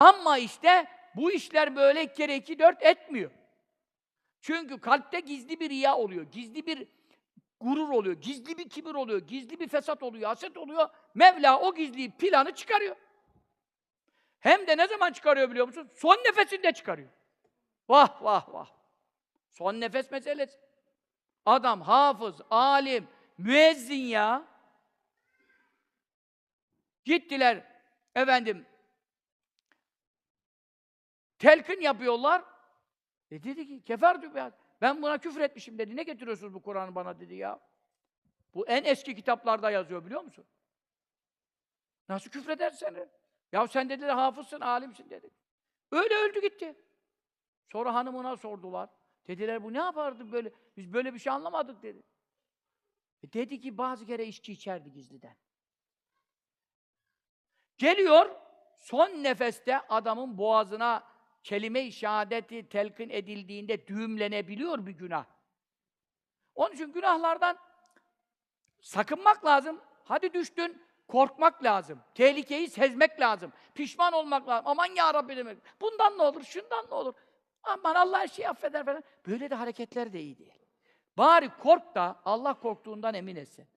Ama işte bu işler böyle kere iki dört etmiyor. Çünkü kalpte gizli bir riya oluyor, gizli bir gurur oluyor, gizli bir kibir oluyor, gizli bir fesat oluyor, haset oluyor. Mevla o gizli planı çıkarıyor. Hem de ne zaman çıkarıyor biliyor musun? Son nefesinde çıkarıyor. Vah vah vah. Son nefes meselesi. Adam hafız, alim, müezzin ya. Gittiler efendim telkin yapıyorlar. E dedi ki kefertü be. Ben buna küfür etmişim dedi. Ne getiriyorsunuz bu Kur'an'ı bana dedi ya. Bu en eski kitaplarda yazıyor biliyor musun? Nasıl küfredersin sen? Ya sen dediler hafızsın, alimsin dedi. Öyle öldü gitti. Sonra hanımına sordular. Dediler bu ne yapardı böyle? Biz böyle bir şey anlamadık dedi. E dedi ki bazı kere içki içerdi gizliden. Geliyor, son nefeste adamın boğazına kelime-i şehadeti telkin edildiğinde düğümlenebiliyor bir günah. Onun için günahlardan sakınmak lazım. Hadi düştün, korkmak lazım. Tehlikeyi sezmek lazım. Pişman olmak lazım. Aman ya Rabbi demek. Bundan ne olur, şundan ne olur. Aman Allah her şeyi affeder falan. Böyle de hareketler de iyi değil. Bari kork da Allah korktuğundan emin etsin.